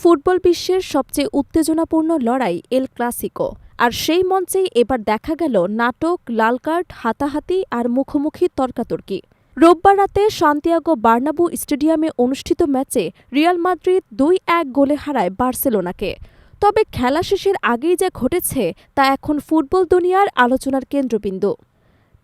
Football বিশ্বের সবচেয়ে উত্তেজনাপূর্ণ লড়াই এল ক্লাসিকো। আর সেই মঞ্চেই এবার দেখা গেল নাটক লাল কার্ড হাতাহাতি আর মুখোমুখি তর্কাতর্কি। রোববার রাতে সান্তিয়াগো বার্নাবু স্টেডিয়ামে অনুষ্ঠিত ম্যাচে রিয়াল মাদ্রিদ দুই এক গোলে হারায় বার্সেলোনাকে। তবে খেলা শেষের আগেই যা ঘটেছে তা এখন ফুটবল দুনিয়ার আলোচনার কেন্দ্রবিন্দু।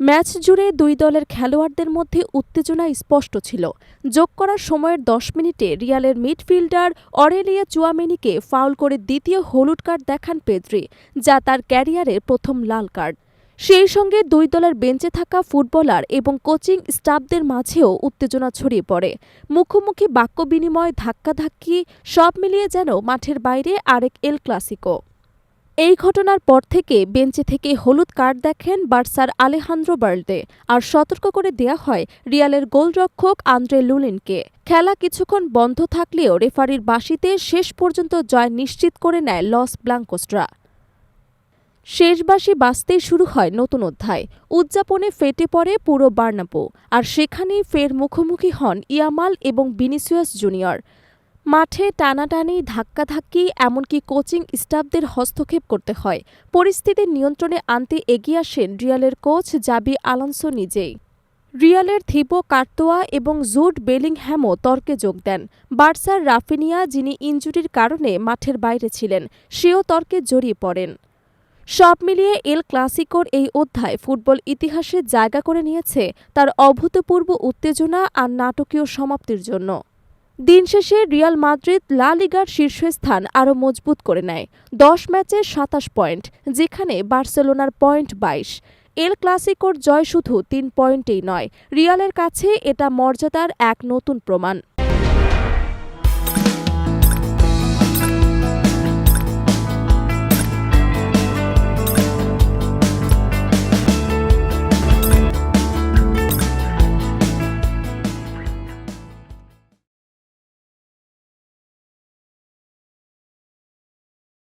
ম্যাচ জুড়ে দুই দলের খেলোয়াড়দের মধ্যে উত্তেজনা স্পষ্ট ছিল। যোগ করার সময়ের দশ মিনিটে রিয়ালের মিডফিল্ডার অরেলিয়া চুয়ামেনিকে ফাউল করে দ্বিতীয় হলুদ কার্ড দেখান পেদ্রি, যা তার ক্যারিয়ারের প্রথম লাল কার্ড। সেই সঙ্গে দুই দলের বেঞ্চে থাকা ফুটবলার এবং কোচিং স্টাফদের মাঝেও উত্তেজনা ছড়িয়ে পড়ে। মুখোমুখি বাক্য বিনিময় ধাক্কাধাক্কি, সব মিলিয়ে যেন মাঠের বাইরে আরেক এল ক্লাসিকো। এই ঘটনার পর থেকে বেঞ্চে থেকে হলুদ কার্ড দেখেন বার্সার আলেহান্দ্রো বার্লদে আর সতর্ক করে দেয়া হয় রিয়ালের গোলরক্ষক আন্দ্রে লুলিনকে। খেলা কিছুক্ষণ বন্ধ থাকলেও রেফারির বাঁশিতে শেষ পর্যন্ত জয় নিশ্চিত করে নেয় লস ব্লাঙ্কোস্ট্রা। শেষ বাঁশি বাজতেই শুরু হয় নতুন অধ্যায়। উদযাপনে ফেটে পড়ে পুরো বার্নাপো, আর সেখানেই ফের মুখোমুখি হন ইয়ামাল এবং বিনিসিয়াস জুনিয়র। মাঠে টানাটানি, ধাক্কাধাক্কি, এমনকি কোচিং স্টাফদের হস্তক্ষেপ করতে হয়। পরিস্থিতি নিয়ন্ত্রণে আনতে এগিয়ে আসেন রিয়ালের কোচ জাবি আলানসো নিজেই। রিয়ালের থিপো কার্তোয়া এবং জুড বেলিংহ্যামও তর্কে যোগ দেন। বার্সার রাফিনিয়া, যিনি ইঞ্জুরির কারণে মাঠের বাইরে ছিলেন, সেও তর্কে জড়িয়ে পড়েন। সব মিলিয়ে এল ক্লাসিকোর এই অধ্যায় ফুটবল ইতিহাসে জায়গা করে নিয়েছে তার অভূতপূর্ব উত্তেজনা আর নাটকীয় সমাপ্তির জন্য। দিন শেষে রিয়াল মাদ্রিদ লা লিগার শীর্ষস্থান আরও মজবুত করে নেয়। দশ ম্যাচে সাতাশ পয়েন্ট, যেখানে বার্সেলোনার পয়েন্ট বাইশ। এল ক্লাসিকোর জয় শুধু তিন পয়েন্টেই নয়। রিয়ালের কাছে এটা মর্যাদার এক নতুন প্রমাণ।